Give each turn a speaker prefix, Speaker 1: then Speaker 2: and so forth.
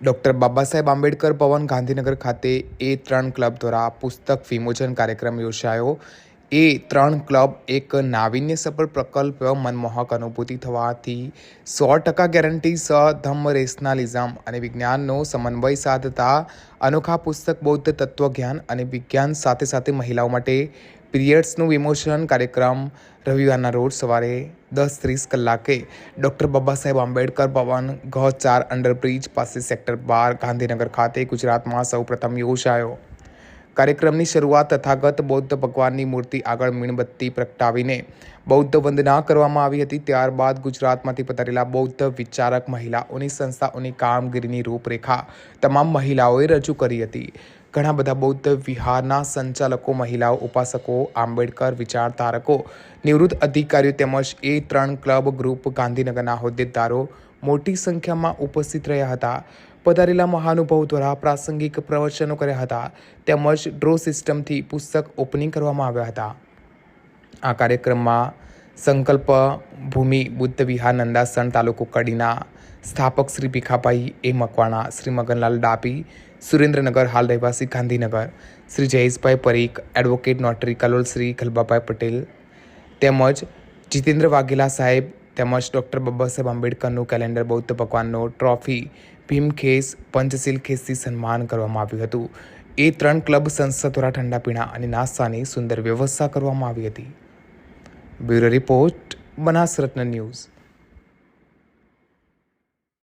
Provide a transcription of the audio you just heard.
Speaker 1: Doctor Baba Saheb Ambedkar ભવન ગાંધીનગર ખાતે એ ત્રણ club દ્વારા પુસ્તક વિમોચન કાર્યક્રમ યોજાયો. એ ત્રણ ક્લબ એક નાવીન્ય સફળ પ્રકલ્પ મનમોહક અનુભૂતિ થવાથી સો ટકા ગેરંટી સ ધમ્મ રેશનાલિઝમ અને વિજ્ઞાનનો સમન્વય સાધતા અનોખા પુસ્તક બૌદ્ધ તત્વજ્ઞાન અને વિજ્ઞાન સાથે સાથે મહિલાઓ માટે પીરિયડ્સનું વિમોચન કાર્યક્રમ રવિવારના રોજ સવારે દસ ત્રીસ કલાકે ડૉક્ટર બાબા સાહેબ આંબેડકર ભવન ઘ ચાર અંડરબ્રિજ પાસે સેક્ટર બાર ગાંધીનગર ખાતે ગુજરાતમાં સૌપ્રથમ યોજાયો. કાર્યક્રમની શરૂઆત તથાગત બૌદ્ધ ભગવાનની મૂર્તિ આગળ મીણબત્તી પ્રગટાવીને બૌદ્ધ વંદના કરવામાં આવી હતી. ત્યારબાદ ગુજરાતમાંથી પધારેલા બૌદ્ધ વિચારક મહિલાઓની સંસ્થાઓની કામગીરીની રૂપરેખા તમામ મહિલાઓએ રજૂ કરી હતી. ઘણા બધા બૌદ્ધ વિહારના સંચાલકો, મહિલાઓ, ઉપાસકો, આંબેડકર, વિચારધારકો, નિવૃત્ત અધિકારીઓ તેમજ એ ત્રણ ક્લબ ગ્રુપ ગાંધીનગરના હોદ્દેદારો મોટી સંખ્યામાં ઉપસ્થિત રહ્યા હતા. પધારેલા મહાનુભાવ દ્વારા પ્રાસંગિક પ્રવચનો કર્યા હતા તેમજ ડ્રો સિસ્ટમથી પુસ્તક ઓપનિંગ કરવામાં આવ્યા હતા. આ કાર્યક્રમમાં સંકલ્પ ભૂમિ બુદ્ધ વિહાર નંદાસણ તાલુકો કડીના સ્થાપક શ્રી ભીખાભાઈ એ મકવાણા, શ્રી મગનલાલ ડાપી, સુરેન્દ્રનગર હાલ રહેવાસી ગાંધીનગર, શ્રી જયેશભાઈ પરીખ, એડવોકેટ નોટરી કલોલ શ્રી ગલબાભાઈ પટેલ, તેમજ જીતેન્દ્ર વાઘેલા સાહેબ, તેમજ ડૉક્ટર બબ્બા સાહેબ આંબેડકરનું કેલેન્ડર બૌદ્ધ ભગવાનનો ટ્રોફી ભીમખેસ પંચશીલ ખેસથી સન્માન કરવામાં આવ્યું હતું. એ ત્રણ ક્લબ સંસ્થા દ્વારા ઠંડા પીણા અને નાસ્તાની સુંદર વ્યવસ્થા કરવામાં આવી હતી. Bureau report Banasratna news